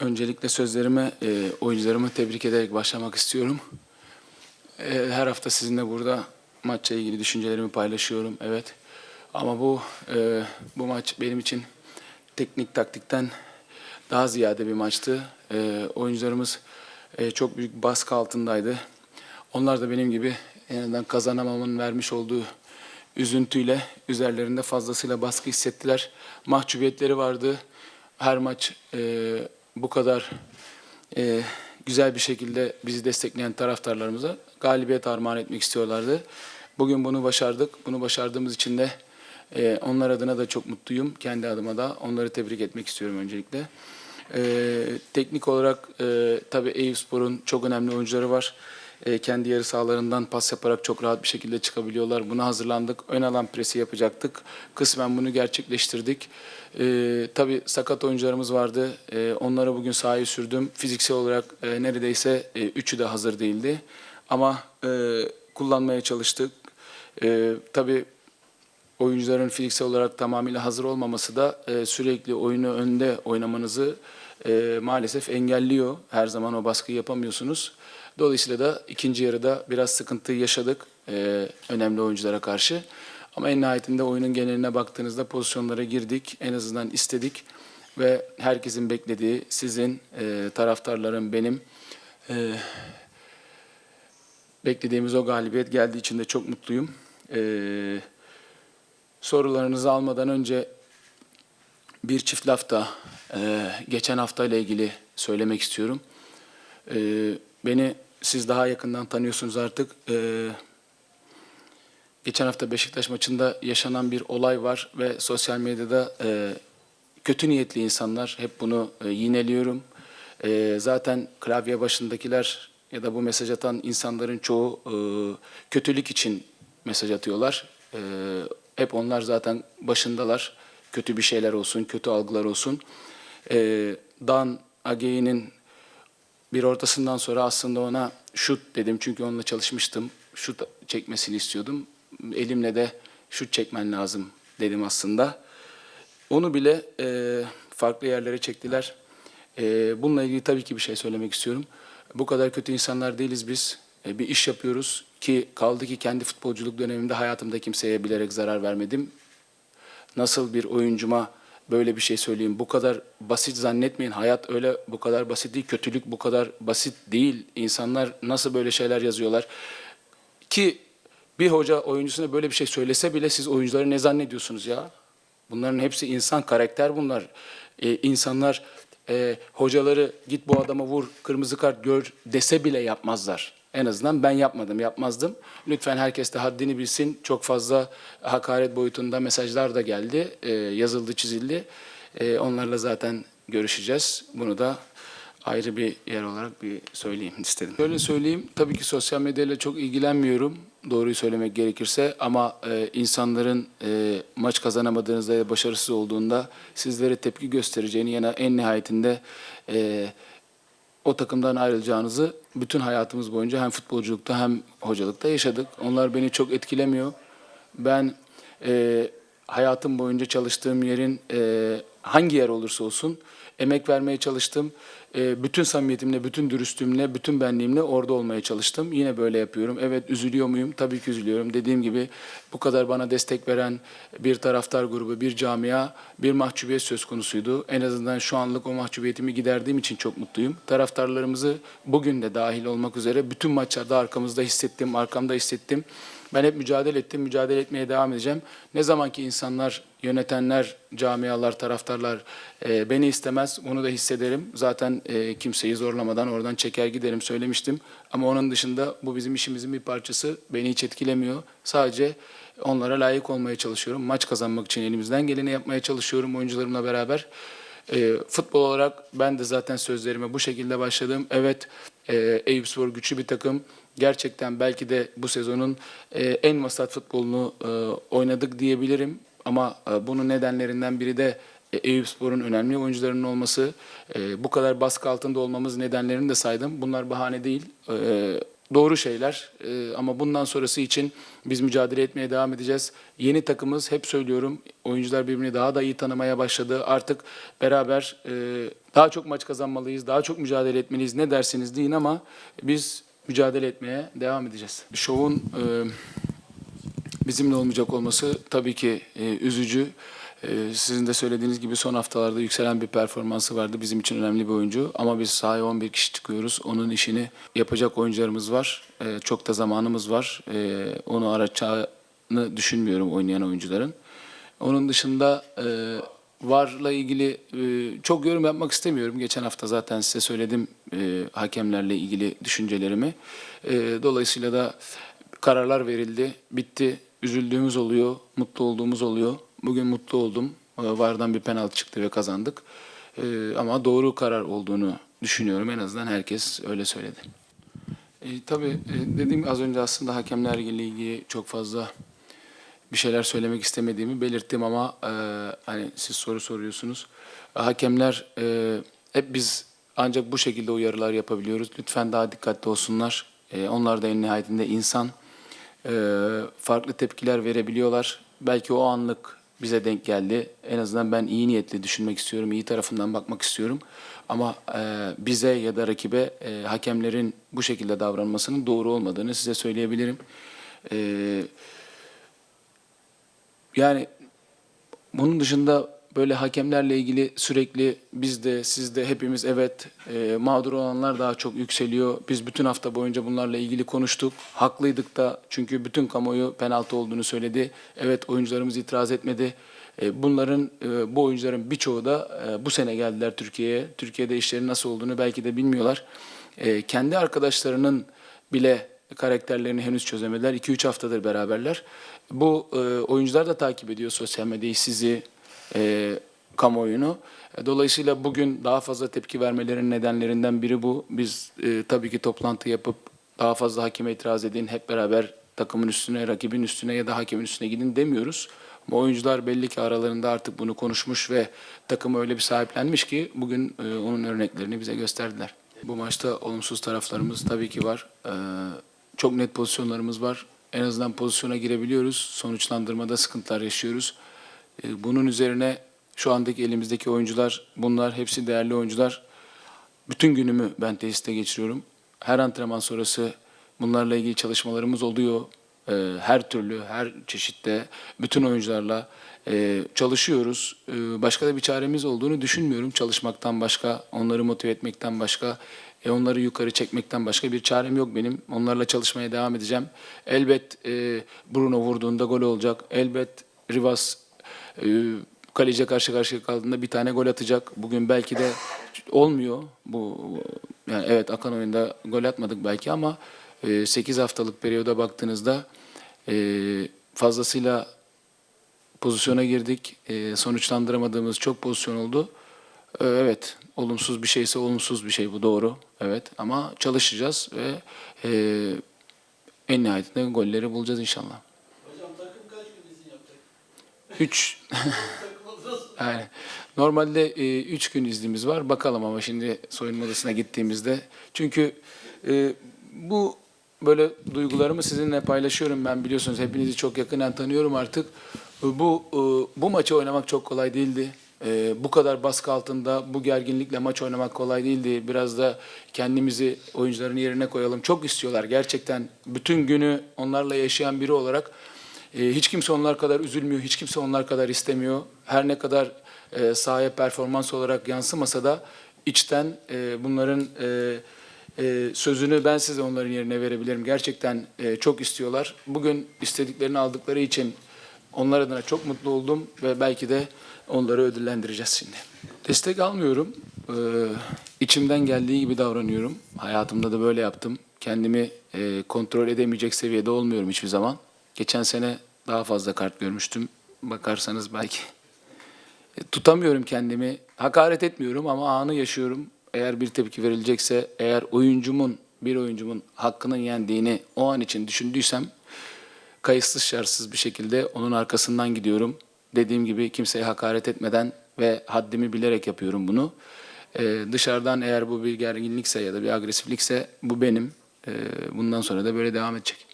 Öncelikle sözlerime, e, oyuncularımı tebrik ederek başlamak istiyorum. E, her hafta sizinle burada maçla ilgili düşüncelerimi paylaşıyorum, evet. Ama bu e, bu maç benim için teknik taktikten daha ziyade bir maçtı. E, oyuncularımız e, çok büyük baskı altındaydı. Onlar da benim gibi en azından kazanamamın vermiş olduğu üzüntüyle üzerlerinde fazlasıyla baskı hissettiler. Mahcubiyetleri vardı. Her maç e, bu kadar e, güzel bir şekilde bizi destekleyen taraftarlarımıza galibiyet armağan etmek istiyorlardı. Bugün bunu başardık. Bunu başardığımız için de e, onlar adına da çok mutluyum. Kendi adıma da onları tebrik etmek istiyorum öncelikle. E, teknik olarak e, tabii Eyüpspor'un çok önemli oyuncuları var. E, kendi yarı sahalarından pas yaparak çok rahat bir şekilde çıkabiliyorlar. Buna hazırlandık. Ön alan presi yapacaktık. Kısmen bunu gerçekleştirdik. E, tabii sakat oyuncularımız vardı. E, onlara bugün sahayı sürdüm. Fiziksel olarak e, neredeyse e, üçü de hazır değildi. Ama e, kullanmaya çalıştık. E, tabii oyuncuların fiziksel olarak tamamıyla hazır olmaması da e, sürekli oyunu önde oynamanızı e, maalesef engelliyor. Her zaman o baskıyı yapamıyorsunuz. Dolayısıyla da ikinci yarıda biraz sıkıntı yaşadık e, önemli oyunculara karşı. Ama en nihayetinde oyunun geneline baktığınızda pozisyonlara girdik. En azından istedik ve herkesin beklediği sizin, e, taraftarların, benim e, beklediğimiz o galibiyet geldiği için de çok mutluyum. E, sorularınızı almadan önce bir çift laf da e, geçen hafta ile ilgili söylemek istiyorum. E, beni siz daha yakından tanıyorsunuz artık. E, geçen hafta Beşiktaş maçında yaşanan bir olay var ve sosyal medyada e, kötü niyetli insanlar hep bunu e, yineliyorum. E, zaten klavye başındakiler ya da bu mesaj atan insanların çoğu e, kötülük için mesaj atıyorlar. E, hep onlar zaten başındalar. Kötü bir şeyler olsun, kötü algılar olsun. E, Dan Ageyi'nin bir ortasından sonra aslında ona şut dedim çünkü onunla çalışmıştım. Şut çekmesini istiyordum. Elimle de şut çekmen lazım dedim aslında. Onu bile e, farklı yerlere çektiler. E, bununla ilgili tabii ki bir şey söylemek istiyorum. Bu kadar kötü insanlar değiliz biz. E, bir iş yapıyoruz ki kaldı ki kendi futbolculuk dönemimde hayatımda kimseye bilerek zarar vermedim. Nasıl bir oyuncuma böyle bir şey söyleyeyim. Bu kadar basit zannetmeyin. Hayat öyle bu kadar basit değil. Kötülük bu kadar basit değil. İnsanlar nasıl böyle şeyler yazıyorlar. Ki bir hoca oyuncusuna böyle bir şey söylese bile siz oyuncuları ne zannediyorsunuz ya? Bunların hepsi insan, karakter bunlar. Ee, insanlar e, hocaları git bu adama vur, kırmızı kart gör dese bile yapmazlar. En azından ben yapmadım, yapmazdım. Lütfen herkes de haddini bilsin. Çok fazla hakaret boyutunda mesajlar da geldi. Ee, yazıldı, çizildi. Ee, onlarla zaten görüşeceğiz. Bunu da ayrı bir yer olarak bir söyleyeyim istedim. Böyle söyleyeyim, tabii ki sosyal medyayla çok ilgilenmiyorum. Doğruyu söylemek gerekirse ama e, insanların e, maç kazanamadığınızda ya başarısız olduğunda sizlere tepki göstereceğini yana en nihayetinde e, o takımdan ayrılacağınızı bütün hayatımız boyunca hem futbolculukta hem hocalıkta yaşadık. Onlar beni çok etkilemiyor. Ben e, hayatım boyunca çalıştığım yerin e, hangi yer olursa olsun emek vermeye çalıştım. E, bütün samimiyetimle, bütün dürüstlüğümle, bütün benliğimle orada olmaya çalıştım. Yine böyle yapıyorum. Evet üzülüyor muyum? Tabii ki üzülüyorum. Dediğim gibi bu kadar bana destek veren bir taraftar grubu, bir camia, bir mahcubiyet söz konusuydu. En azından şu anlık o mahcubiyetimi giderdiğim için çok mutluyum. Taraftarlarımızı bugün de dahil olmak üzere bütün maçlarda arkamızda hissettim, arkamda hissettim. Ben hep mücadele ettim, mücadele etmeye devam edeceğim. Ne zaman ki insanlar, yönetenler, camialar, taraftarlar e, beni istemez, onu da hissederim. Zaten e, kimseyi zorlamadan oradan çeker giderim söylemiştim. Ama onun dışında bu bizim işimizin bir parçası. Beni hiç etkilemiyor. Sadece onlara layık olmaya çalışıyorum. Maç kazanmak için elimizden geleni yapmaya çalışıyorum oyuncularımla beraber. E, futbol olarak ben de zaten sözlerime bu şekilde başladım. Evet, e, Eyüpspor güçlü bir takım. Gerçekten belki de bu sezonun e, en vasat futbolunu e, oynadık diyebilirim. Ama e, bunun nedenlerinden biri de e, Eyüpspor'un önemli oyuncularının olması. E, bu kadar baskı altında olmamız nedenlerini de saydım. Bunlar bahane değil. Doğru şeyler ama bundan sonrası için biz mücadele etmeye devam edeceğiz. Yeni takımız hep söylüyorum oyuncular birbirini daha da iyi tanımaya başladı. Artık beraber daha çok maç kazanmalıyız, daha çok mücadele etmeliyiz ne dersiniz deyin ama biz mücadele etmeye devam edeceğiz. Şovun bizimle olmayacak olması tabii ki e, üzücü. E, sizin de söylediğiniz gibi son haftalarda yükselen bir performansı vardı. Bizim için önemli bir oyuncu ama biz sahaya 11 kişi çıkıyoruz. Onun işini yapacak oyuncularımız var. E, çok da zamanımız var. E, onu aratacağını düşünmüyorum oynayan oyuncuların. Onun dışında e, VAR'la ilgili e, çok yorum yapmak istemiyorum. Geçen hafta zaten size söyledim e, hakemlerle ilgili düşüncelerimi. E, dolayısıyla da kararlar verildi, bitti. Üzüldüğümüz oluyor, mutlu olduğumuz oluyor. Bugün mutlu oldum. E, VAR'dan bir penaltı çıktı ve kazandık. E, ama doğru karar olduğunu düşünüyorum. En azından herkes öyle söyledi. E, tabii e, dediğim az önce aslında hakemlerle ilgili çok fazla bir şeyler söylemek istemediğimi belirttim ama e, hani siz soru soruyorsunuz. Hakemler e, hep biz ancak bu şekilde uyarılar yapabiliyoruz. Lütfen daha dikkatli olsunlar. E, onlar da en nihayetinde insan. E, farklı tepkiler verebiliyorlar. Belki o anlık bize denk geldi. En azından ben iyi niyetli düşünmek istiyorum, iyi tarafından bakmak istiyorum. Ama e, bize ya da rakibe e, hakemlerin bu şekilde davranmasının doğru olmadığını size söyleyebilirim. E, yani bunun dışında böyle hakemlerle ilgili sürekli biz de siz de hepimiz evet e, mağdur olanlar daha çok yükseliyor. Biz bütün hafta boyunca bunlarla ilgili konuştuk. Haklıydık da çünkü bütün kamuoyu penaltı olduğunu söyledi. Evet oyuncularımız itiraz etmedi. E, bunların e, bu oyuncuların birçoğu da e, bu sene geldiler Türkiye'ye. Türkiye'de işlerin nasıl olduğunu belki de bilmiyorlar. E, kendi arkadaşlarının bile karakterlerini henüz çözemediler. 2-3 haftadır beraberler. Bu e, oyuncular da takip ediyor sosyal medyayı, sizi, e, kamuoyunu. Dolayısıyla bugün daha fazla tepki vermelerinin nedenlerinden biri bu. Biz e, tabii ki toplantı yapıp daha fazla hakime itiraz edin, hep beraber takımın üstüne, rakibin üstüne ya da hakemin üstüne gidin demiyoruz. Ama oyuncular belli ki aralarında artık bunu konuşmuş ve takımı öyle bir sahiplenmiş ki bugün e, onun örneklerini bize gösterdiler. Bu maçta olumsuz taraflarımız tabii ki var. E, çok net pozisyonlarımız var. En azından pozisyona girebiliyoruz. Sonuçlandırmada sıkıntılar yaşıyoruz. E, Bunun üzerine şu andaki elimizdeki oyuncular, bunlar hepsi değerli oyuncular. Bütün günümü ben tesiste geçiriyorum. Her antrenman sonrası bunlarla ilgili çalışmalarımız oluyor. E, Her türlü, her çeşitte bütün oyuncularla e, çalışıyoruz. Başka da bir çaremiz olduğunu düşünmüyorum. Çalışmaktan başka, onları motive etmekten başka, onları yukarı çekmekten başka bir çarem yok benim. Onlarla çalışmaya devam edeceğim. Elbet Bruno vurduğunda gol olacak. Elbet Rivas kaleciye karşı karşıya kaldığında bir tane gol atacak. Bugün belki de olmuyor. Bu yani evet akan oyunda gol atmadık belki ama 8 haftalık periyoda baktığınızda e, fazlasıyla pozisyona girdik. E, sonuçlandıramadığımız çok pozisyon oldu. E, evet, olumsuz bir şeyse olumsuz bir şey bu doğru. Evet ama çalışacağız ve e, en nihayetinde golleri bulacağız inşallah. Hocam takım kaç gün izin yapacak? 3 Takımımız nasıl? Yani normalde e, üç gün iznimiz var. Bakalım ama şimdi soyunma odasına gittiğimizde. Çünkü e, bu böyle duygularımı sizinle paylaşıyorum ben biliyorsunuz. Hepinizi çok yakından tanıyorum artık. Bu e, bu maçı oynamak çok kolay değildi. E, bu kadar baskı altında bu gerginlikle maç oynamak kolay değildi. Biraz da kendimizi oyuncuların yerine koyalım. Çok istiyorlar gerçekten. Bütün günü onlarla yaşayan biri olarak e, hiç kimse onlar kadar üzülmüyor, hiç kimse onlar kadar istemiyor. Her ne kadar e, sahaya performans olarak yansımasa da içten e, bunların e, sözünü ben size onların yerine verebilirim. Gerçekten çok istiyorlar. Bugün istediklerini aldıkları için onlar adına çok mutlu oldum ve belki de onları ödüllendireceğiz şimdi. Destek almıyorum. Ee, içimden geldiği gibi davranıyorum. Hayatımda da böyle yaptım. Kendimi kontrol edemeyecek seviyede olmuyorum hiçbir zaman. Geçen sene daha fazla kart görmüştüm. Bakarsanız belki. E, tutamıyorum kendimi. Hakaret etmiyorum ama anı yaşıyorum. Eğer bir tepki verilecekse, eğer oyuncumun, bir oyuncumun hakkının yendiğini o an için düşündüysem kayıtsız şartsız bir şekilde onun arkasından gidiyorum. Dediğim gibi kimseye hakaret etmeden ve haddimi bilerek yapıyorum bunu. Ee, dışarıdan eğer bu bir gerginlikse ya da bir agresiflikse bu benim. Ee, bundan sonra da böyle devam edecek.